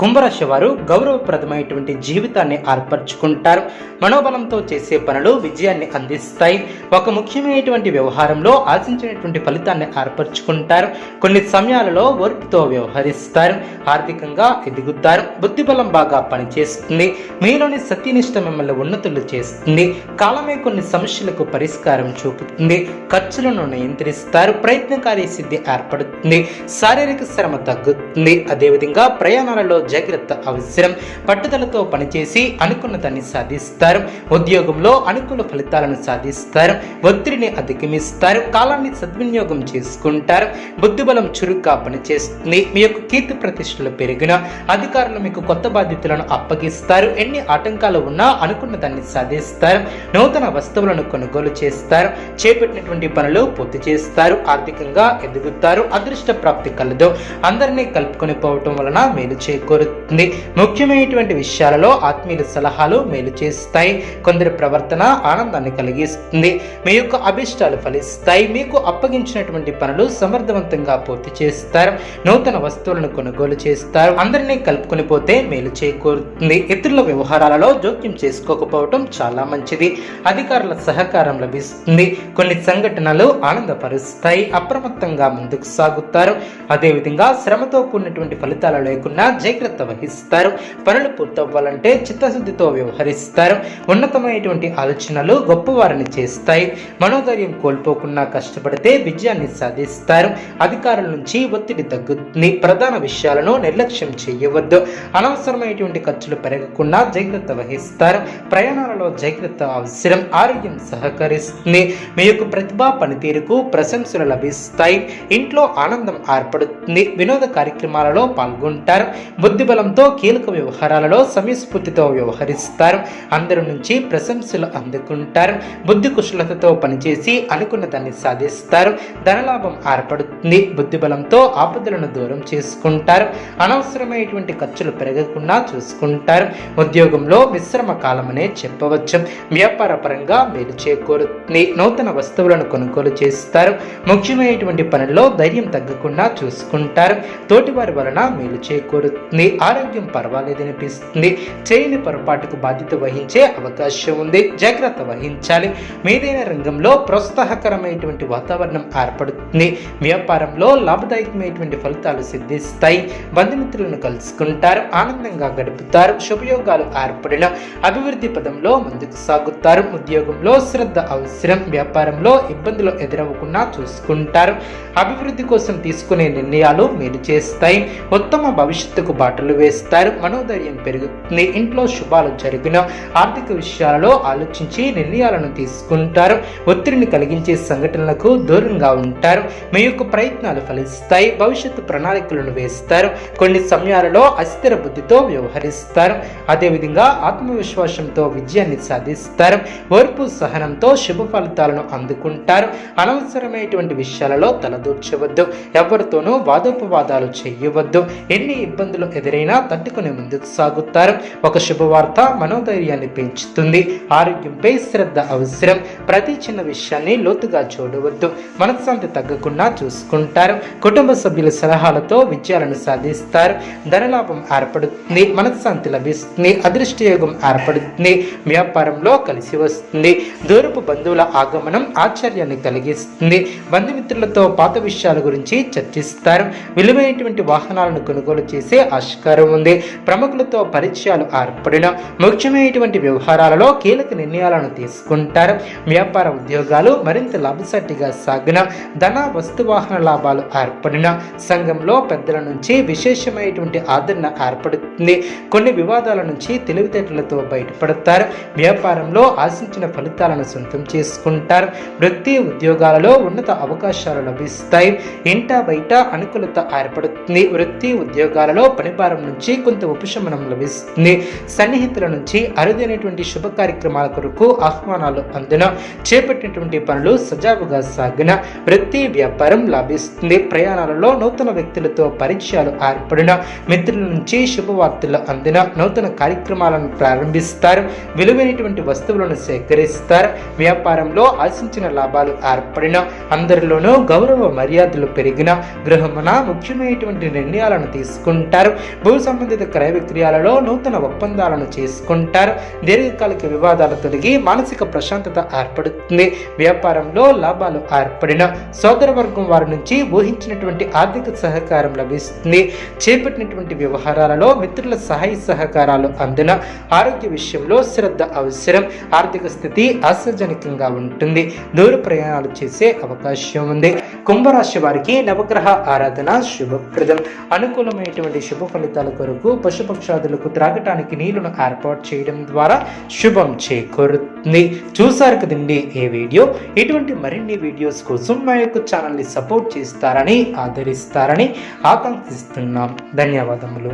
కుంభరాశి వారు గౌరవప్రదమైనటువంటి జీవితాన్ని ఏర్పరచుకుంటారు. మనోబలంతో చేసే పనులు విజయాన్ని అందిస్తాయి. ఒక ముఖ్యమైనటువంటి వ్యవహారంలో ఆశించినటువంటి ఫలితాన్ని ఏర్పరచుకుంటారు. కొన్ని సమయాలలో ఓర్పుతో వ్యవహరిస్తారు. ఆర్థికంగా ఎదుగుతారు. బుద్ధిబలం బాగా పనిచేస్తుంది. మీలోని సత్యనిష్ట మిమ్మల్ని ఉన్నతులు చేస్తుంది. కాలమే కొన్ని సమస్యలకు పరిష్కారం చూపుతుంది. ఖర్చులను నియంత్రిస్తారు. ప్రయత్నకారి సిద్ధి ఏర్పడుతుంది. శారీరక శ్రమ తగ్గుతుంది. అదేవిధంగా ప్రయాణాలలో జాగ్రత్త అవసరం. పట్టుదలతో పనిచేసి అనుకున్న దాన్ని సాధిస్తారు. ఉద్యోగంలో అనుకూల ఫలితాలను సాధిస్తారు. ఒత్తిడిని అధిగమిస్తారు. కాలాన్ని సద్వినియోగం చేసుకుంటారు. బుద్ధిబలం చురుగ్గా పనిచేస్తుంది. మీ యొక్క కీర్తి ప్రతిష్టలు పెరిగిన అధికారులు మీకు కొత్త బాధ్యతలను అప్పగిస్తారు. ఎన్ని ఆటంకాలు ఉన్నా అనుకున్న దాన్ని సాధిస్తారు. నూతన వస్తువులను కొనుగోలు చేస్తారు. చేపట్టినటువంటి పనులు పూర్తి చేస్తారు. ఆర్థికంగా ఎదుగుతారు. అదృష్ట ప్రాప్తి కలదు. అందరినీ కలుపుకొని పోవటం వలన మేలు చేకూరుతుంది ముఖ్యమైనటువంటి విషయాలలో ఆత్మీయుల సలహాలు మేలు చేస్తాయి. కొందరి ప్రవర్తన ఆనందాన్ని కలిగిస్తుంది. మీ యొక్క అభిష్టాలు ఫలిస్తాయి. మీకు అప్పగించినటువంటి పనులు సమర్థవంతంగా పూర్తి చేస్తారు. నూతన వస్తువులను కొనుగోలు చేస్తారు. అందరినీ కలుపుకుని పోతే మేలు చేకూరుతుంది. ఇతరుల వ్యవహారాలలో జోక్యం చేసుకోకపోవటం చాలా మంచిది. అధికారుల సహకారం లభిస్తుంది. కొన్ని సంఘటనలు ఆనందపరుస్తాయి. అప్రమత్తంగా ముందుకు సాగుతారు. అదేవిధంగా శ్రమతో కూడినటువంటి ఫలితాలు లేకుండా జాగ్రత్త వహిస్తారు. పనులు పూర్తవ్వాలంటే చిత్తశుద్ధితో వ్యవహరిస్తారు. ఉన్నతమైనటువంటి ఆలోచనలు గొప్పవారిని చేస్తాయి. మనోధైర్యం కోల్పోకుండా కష్టపడితే విజయాన్ని సాధిస్తారు. అధికారుల నుంచి ఒత్తిడి తగ్గుతుంది. ప్రధాన విషయాలను నిర్లక్ష్యం చేయవద్దు. అనవసరమైనటువంటి ఖర్చులు పెరగకుండా జాగ్రత్త వహిస్తారు. ప్రయాణాలలో జాగ్రత్త అవసరం. ఆరోగ్యం సహకరిస్తుంది. మీ యొక్క ప్రతిభ పనితీరుకు ప్రశంసలు లభిస్తాయి. ఇంట్లో ఆనందం ఏర్పడుతుంది. వినోద కార్యక్రమాలలో పాల్గొంటారు. బుద్ధిబలంతో కీలక వ్యవహారాలలో సమయస్ఫూర్తితో వ్యవహరిస్తారు. అందరి నుంచి ప్రశంసలు అందుకుంటారు. బుద్ధి కుశలతతో పనిచేసి అనుకున్న దాన్ని సాధిస్తారు. ధనలాభం ఏర్పడుతుంది. బుద్ధిబలంతో ఆపదలను దూరం చేసుకుంటారు. అనవసరమైనటువంటి ఖర్చులు పెరగకుండా చూసుకుంటారు. ఉద్యోగంలో విశ్రమ కాలమనే చెప్పవచ్చు. వ్యాపార పరంగా మేలు చేకూరుతుంది నూతన వస్తువులను కొనుగోలు చేస్తారు. ముఖ్యమైనటువంటి పనుల్లో ధైర్యం తగ్గకుండా చూసుకుంటారు. తోటివారి వలన మేలు చేకూరుతుంది. ఆరోగ్యం పర్వాలేదనిపిస్తుంది చేయని పొరపాటుకు బాధ్యత వహించే అవకాశం ఉంది. జాగ్రత్త వహించాలి. మీదైన రంగంలో ప్రోత్సాహకరమైనటువంటి వాతావరణం ఏర్పడుతుంది. వ్యాపారంలో లాభదాయకమైనటువంటి ఫలితాలు సిద్ధిస్తాయి. బంధుమిత్రులను కలుసుకుంటారు ఆనందంగా గడుపుతారు శుభయోగాలు ఏర్పడిన అభివృద్ధి పదంలో ముందుకు సాగుతారు. ఉద్యోగంలో శ్రద్ధ అవసరం వ్యాపారంలో ఇబ్బందులు ఎదురవ్వకుండా చూసుకుంటారు. అభివృద్ధి కోసం తీసుకునే నిర్ణయాలు మేలు చేస్తాయి. ఉత్తమ భవిష్యత్తుకు బాటలు వేస్తారు. మనోధైర్యం పెరుగుతుంది. ఇంట్లో శుభాలు జరిగిన ఆర్థిక విషయాలలో ఆలోచించి నిర్ణయాలను తీసుకుంటారు. ఒత్తిడిని కలిగించే సంఘటనలకు దూరంగా ఉంటారు. మీ యొక్క ప్రయత్నాలు ఫలిస్తాయి. భవిష్యత్తు ప్రణాళికలను వేస్తారు. కొన్ని సమయాలలో అస్థిర బుద్ధితో వ్యవహరిస్తారు. అదేవిధంగా ఆత్మవిశ్వాసంతో విజయాన్ని సాధిస్తారు. ఓర్పు సహనంతో శుభ ఫలితాలను అందుకుంటారు. అనవసరమైనటువంటి విషయాలలో తలదూర్చవద్దు. ఎవరితోనూ వాదోపవాదాలు చేయవద్దు. ఎన్ని ఇబ్బందులు ఎదురైనా తట్టుకుని ముందుకు సాగుతారు. ఒక శుభవార్త మనోధైర్యాన్ని పెంచుతుంది. ఆరోగ్యంపై శ్రద్ధ అవసరం. ప్రతి చిన్న విషయాన్ని లోతుగా చూడవద్దు. మనశ్శాంతి తగ్గకుండా తీసుకుంటారు కుటుంబ సభ్యుల సలహాలతో విజయాలను సాధిస్తారు. ధనలాభం ఏర్పడుతుంది. మనశ్శాంతి లభిస్తుంది. అదృష్టయోగం ఏర్పడుతుంది. వ్యాపారంలో కలిసి వస్తుంది. దూరపు బంధువుల ఆగమనం ఆశ్చర్యాన్ని కలిగిస్తుంది. బంధుమిత్రులతో పాత విషయాల గురించి చర్చిస్తారు. విలువైనటువంటి వాహనాలను కొనుగోలు చేసే ఆస్కారం ఉంది. ప్రముఖులతో పరిచయాలు ఏర్పడిన ముఖ్యమైనటువంటి వ్యవహారాలలో కీలక నిర్ణయాలను తీసుకుంటారు. వ్యాపార ఉద్యోగాలు మరింత లాభసాటిగా సాగిన ధన వస్తువాహన లాభాలు ఏర్పడిన సంఘంలో పెద్దల నుంచి విశేషమైనటువంటి ఆదరణ ఏర్పడుతుంది. కొన్ని వివాదాల నుంచి తెలివితేటలతో బయటపడతారు. వ్యాపారంలో ఆశించిన ఫలితాలను సొంతం చేసుకుంటారు. వృత్తి ఉద్యోగాలలో ఉన్నత అవకాశాలు లభిస్తాయి. ఇంట బయట అనుకూలత ఏర్పడుతుంది. వృత్తి ఉద్యోగాలలో పనిభారం నుంచి కొంత ఉపశమనం లభిస్తుంది. సన్నిహితుల నుంచి అరుదైనటువంటి శుభ కార్యక్రమాల కొరకు ఆహ్వానాలు అందున చేపట్టినటువంటి పనులు సజావుగా సాగిన వృత్తి వ్యాపారం లభిస్తుంది ప్రయాణాలలో నూతన వ్యక్తులతో పరిచయాలు ఏర్పడిన మిత్రుల నుంచి శుభవార్తలు అందిన నూతన కార్యక్రమాలను ప్రారంభిస్తారు. విలువైనటువంటి వస్తువులను సేకరిస్తారు. వ్యాపారంలో ఆశించిన లాభాలు ఏర్పడిన అందరిలోనూ గౌరవ మర్యాదలు పెరిగిన గృహమున ముఖ్యమైనటువంటి నిర్ణయాలను తీసుకుంటారు. భూ సంబంధిత క్రయ విక్రయాలలో నూతన ఒప్పందాలను చేసుకుంటారు. దీర్ఘకాలిక వివాదాలు తొలగి మానసిక ప్రశాంతత ఏర్పడుతుంది. వ్యాపారంలో లాభాలు ఏర్పడిన సోదర వర్గం వారి నుంచి ఊహించినటువంటి ఆర్థిక సహకారం లభిస్తుంది. చేపట్టినటువంటి వ్యవహారాలలో మిత్రుల సహాయ సహకారాలు అందున ఆరోగ్య విషయంలో శ్రద్ధ అవసరం. ఆర్థిక స్థితి ఆశాజనకంగా ఉంటుంది. దూర ప్రయాణాలు చేసే అవకాశం ఉంది. కుంభరాశి వారికి నవగ్రహ ఆరాధన శుభప్రదం. అనుకూలమైనటువంటి శుభ ఫలితాల కొరకు పశుపక్షాదులకు త్రాగటానికి నీళ్ళను ఏర్పాటు చేయడం ద్వారా శుభం చేకూరుతుంది. చూసారు కదండి ఈ వీడియో. ఇటువంటి మరిన్ని వీడియోస్ కోసం మా యొక్క ఛానల్ని సపోర్ట్ చేస్తారని ఆదరిస్తారని ఆకాంక్షిస్తున్నాం. ధన్యవాదములు.